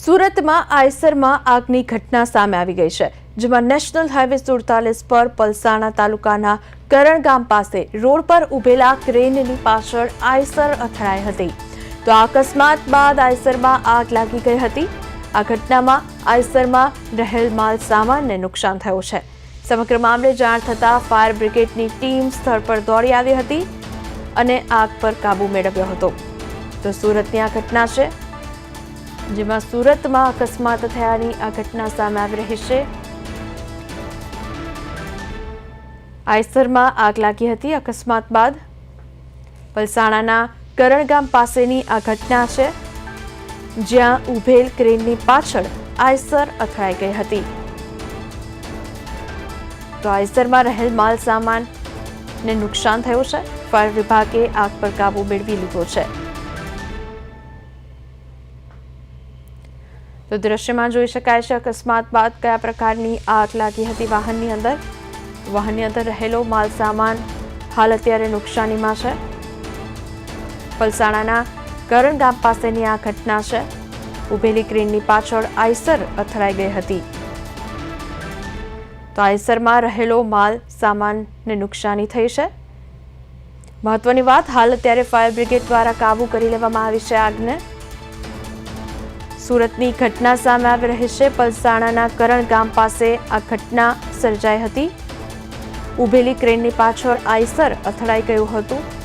સુરતમાં આયસરમાં આગની ઘટના સામે આવી ગઈ છે, જેમાં નેશનલ હાઈવે સુડતાલીસ પર પલસાણા તાલુકાના કરણ ગામ પાસે રોડ પર ઉભેલા ક્રેનની પાછળ આયસર અથડાઈ હતી. તો અકસ્માત બાદ આયસરમાં આગ લાગી ગઈ હતી. આ ઘટનામાં આયસરમાં રહેલ માલ સામાનને નુકસાન થયું છે. સમગ્ર મામલે જાણ થતાં ફાયર બ્રિગેડની ટીમ સ્થળ પર દોડી આવી હતી અને આગ પર કાબૂ મેળવ્યો હતો. તો સુરતની આ ઘટના છે. જેમાં સુરતમાં અકસ્માત થયાની આ ઘટના સામે આવી રહી છે. આયસરમાં આગ લાગી હતી અકસ્માત બાદ. પલસાણાના કરણ ગામ પાસેની આ ઘટના છે, જ્યાં ઉભેલ ક્રેનની પાછળ આયસર અથડાઈ ગઈ હતી. તો આયસરમાં રહેલ માલ સામાનને નુકસાન થયું છે. ફાયર વિભાગે આગ પર કાબુ મેળવી લીધો છે. તો દ્રશ્યમાં જોઈ શકાય છે અકસ્માત બાદ કયા પ્રકારની આગ લાગી હતી વાહનની અંદર? વાહનની અંદર રહેલો માલ સામાન હાલ અત્યારે નુકસાનીમાં છે. પલસાણાના કરણ ગામ પાસેની આ ઘટના છે. ઉભેલી ક્રેનની પાછળ આઈસર અથડાઈ ગઈ હતી. તો આઈસરમાં રહેલો માલ સામાનને નુકસાની થઈ છે. મહત્વની વાત, હાલ અત્યારે ફાયર બ્રિગેડ દ્વારા કાબુ કરી લેવામાં આવી છે આગને. સુરતની ઘટના સામે આવી રહી છે. પલસાણાના કરણ ગામ પાસે આ ઘટના સર્જાઈ હતી. ઉભેલી ક્રેનની પાછળ આઈસર અથડાઈ ગયું હતું.